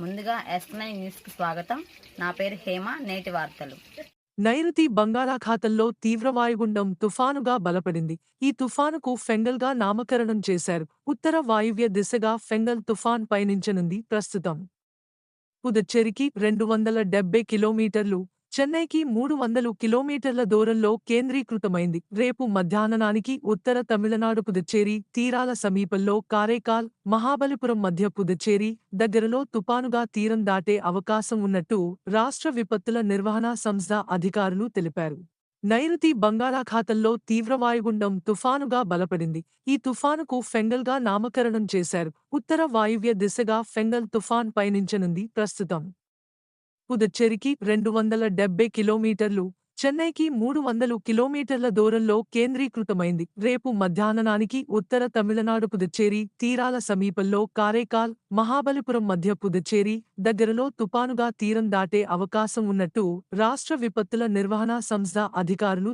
ముందుగా yes nine న్యూస్కి స్వాగతం. నా పేరు హేమ నేటి వార్తలు. నైరుతి బంగాళాఖాతంలో తీవ్ర వాయుగుండం తుఫానుగా బలపడింది. ఈ తుఫానుకు ఫెంగల్గా నామకరణం చేశారు. ఉత్తర వాయువ్య దిశగా ఫెంగల్ తుఫాన్ పయనించనుంది ప్రస్తుతం. పుదుచ్చేరికి రెండు వందల డెబ్బై కిలోమీటర్లు చెన్నైకి మూడు వందలు కిలోమీటర్ల దూరంలో కేంద్రీకృతమైంది. రేపు మధ్యాహ్నానికి ఉత్తర తమిళనాడు పుదుచ్చేరి తీరాల సమీపంలో కారైకాల్ మహాబలిపురం మధ్య పుదుచ్చేరి దగ్గరలో తుపానుగా తీరం దాటే అవకాశం ఉన్నట్టు రాష్ట్ర విపత్తుల నిర్వహణ సంస్థ అధికారులు తెలిపారు. నైరుతి బంగాళాఖాతంలో తీవ్ర వాయుగుండం తుఫానుగా బలపడింది. ఈ తుఫానుకు ఫెంగల్గా నామకరణం చేశారు. ఉత్తర వాయువ్య దిశగా ఫెంగల్ తుఫాన్ పయనించనుంది ప్రస్తుతం. పుదుచ్చేరికి రెండు వందల డెబ్బై కిలోమీటర్లు చెన్నైకి మూడు వందలు కిలోమీటర్ల దూరంలో కేంద్రీకృతమైంది. రేపు మధ్యాహ్నానికి ఉత్తర తమిళనాడు పుదుచ్చేరి తీరాల సమీపంలో కారేకాల్ మహాబలిపురం మధ్య పుదుచ్చేరి దగ్గరలో తుపానుగా తీరం దాటే అవకాశం ఉన్నట్టు రాష్ట్ర విపత్తుల నిర్వహణ సంస్థ అధికారులు